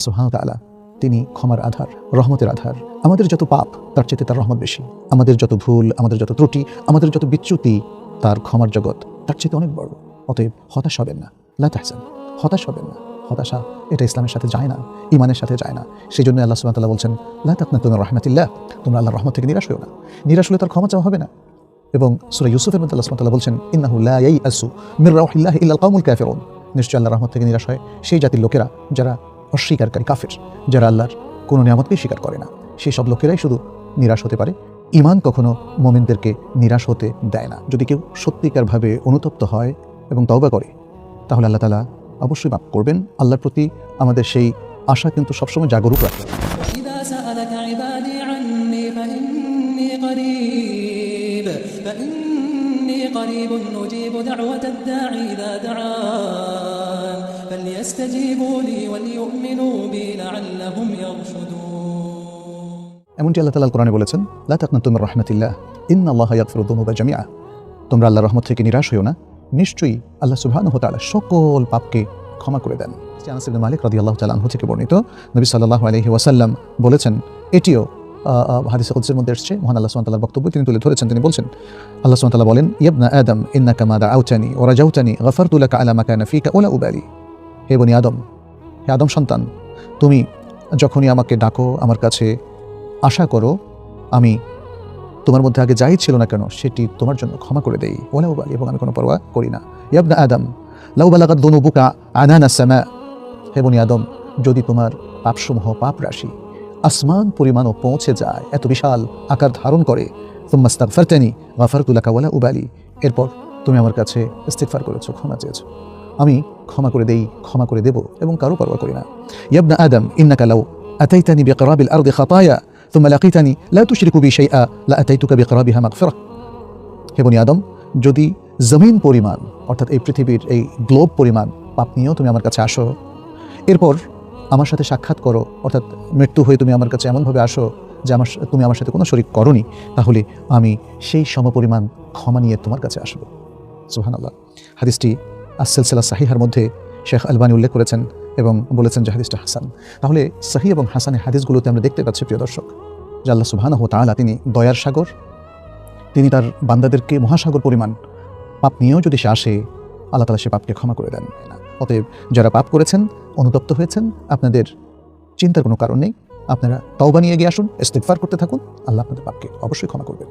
সুহান তালা তিনি ক্ষমার আধার, রহমতের আধার। আমাদের যত পাপ, তার চেয়ে তার রহমত বেশি। আমাদের যত ভুল, আমাদের যত ত্রুটি, আমাদের যত বিচ্যুতি, তার ক্ষমার জগৎ তার চেয়ে অনেক বড়। অতএব হতাশ হবেন না। লা হতাশ হবেন না। হতাশা, এটা ইসলামের সাথে যায় না ইমানের সাথে যায় না। সেই জন্য আল্লাহ সুবাহ তাল্লাহ বলছেন, লা তাকনা তুমি রহমতুল্লাহ তোমরা আল্লাহর রহমত থেকে নিরাশ হও না। নিরাশ হলে তার ক্ষমা চাওয়া হবে না। এবং সুরা ইউসুফের মধ্যে আল্লাহ তাআলা বলছেন, ইন্নাহু লা ইয়াইআসু মির রাউহিল্লাহি ইল্লাল কাউমুল কাফিরুন নিশ্চয় আল্লাহর রহমত থেকে নিরাশ হয় সেই জাতির লোকেরা যারা অস্বীকারী কাফির যারা আল্লাহর কোনো নিয়ামতকেই স্বীকার করে না সেই সব লোকেরাই শুধু নিরাশ হতে পারে ইমান কখনো মোমেনদেরকে নিরাশ হতে দেয় না যদি কেউ সত্যিকারভাবে অনুতপ্ত হয় এবং তওবা করে তাহলে আল্লাহ তালা অবশ্যই মাফ করবেন আল্লাহর প্রতি আমাদের সেই আশা কিন্তু সবসময় জাগরুক রাখে وإذا سألك عبادي عني فإني قريب فإني قريب أجيب دعوة الداعي إذا دعان فليستجيبوا لي وليؤمنوا بي لعلهم يرشدون এমনটি আল্লাহ তালা কোরআনে বলেছেন, লা তাকনা তুমির রহমতিল্লাহ ইন আল্লাহ ইয়াকফিরু দুনুবা জামিআ। তোমরা আল্লাহর রহমত থেকে নিরাশ হইও না। নিশ্চয়ই আল্লাহ সুবহানাহু ওয়া তাআলা সকল পাপকে ক্ষমা করে দেন। আনাস ইবনে মালিক রাদিয়াল্লাহু তাআলা আনহু থেকে বর্ণিত। নবী সাল্লাল্লাহু আলাইহি ওয়াসাল্লাম বলেছেন, এটিও হাদিসে কুদসির মধ্যে এসেছে, মহান আল্লাহ সুবহানাহু বক্তব্য তিনি তুলে ধরেছেন। তিনি বলছেন, আল্লাহ সুবহানাহু বলেন ইবনা আদম, ইন্নাকা মা দাআউতানি ওয়া রাজাউতানি গফারতু লাকা আলা মা কানা ফিকা ওয়া লা উবালি। হে বনি আদম, হে আদম সন্তান, তুমি যখনই আমাকে ডাকো, আমার কাছে আশা করো, আমি তোমার মধ্যে আগে যাই ছিল না কেন, সেটি তোমার জন্য ক্ষমা করে দেই। ওলা উবালি এবং আমি কোনো পরোয়া করি না। ইয়াবনা আদম, লাউ বালাগাত দনু বুকা আনানা সামা। হে বনি আদম, যদি তোমার পাপসমূহ পাপ রাশি, আসমান পরিমাণও পৌঁছে যায়, এত বিশাল আকার ধারণ করে তুম্মাস্তাক ফারতানি গাফারতুলাকা ওয়ালা উবালি। এরপর তুমি আমার কাছে ইস্তিগফার করেছ, ক্ষমা চেয়েছো। আমি ক্ষমা করে দেই, ক্ষমা করে দেব এবং কারও পরোয়া করি না। ইয়াবনা আদম, ইন্নাকা লাউ আতাইতানি বিকরাবিল আরদি খাতায়া ثم লাকিতানি লা তুশরিকু বি শাইআ, লা আতাইতুকা বিকরাবিহা মাগফিরাহ। হে বনি আদম, যদি জমিন পরিমাণ, অর্থাৎ এই পৃথিবীর এই গ্লোব পরিমাণ পাপ নিয়েও তুমি আমার কাছে আসো। এরপর আমার সাথে সাক্ষাৎ করো, অর্থাৎ মৃত্যু হয়ে তুমি আমার কাছে এমনভাবে আসো যে আমার তুমি আমার সাথে কোনো শরিক করনি, তাহলে আমি সেই সমপরিমাণ ক্ষমা নিয়ে তোমার কাছে আসব। সুহান আল্লাহ হাদিসটি আসেলসেলা সাহিহার মধ্যে শেখ আলবানি উল্লেখ করেছেন এবং বলেছেন যে হাদিসটা হাসান। তাহলে সাহি এবং হাসানের হাদিসগুলোতে আমরা দেখতে পাচ্ছি, প্রিয় দর্শক, যে আল্লাহ সুবহানাহু তাআলা তিনি দয়ার সাগর, তিনি তার বান্দাদেরকে মহাসাগর পরিমাণ, পাপ নিয়েও যদি সে আসে, আল্লাহ তালা সে পাপকে ক্ষমা করে দেন। অতএব যারা পাপ করেছেন, অনুতপ্ত হয়েছেন, আপনাদের চিন্তার কোনো কারণ নেই। আপনারা তওবা নিয়ে এগিয়ে আসুন, ইস্তেগফার করতে থাকুন, আল্লাহ আপনাদের পাপকে অবশ্যই ক্ষমা করবেন।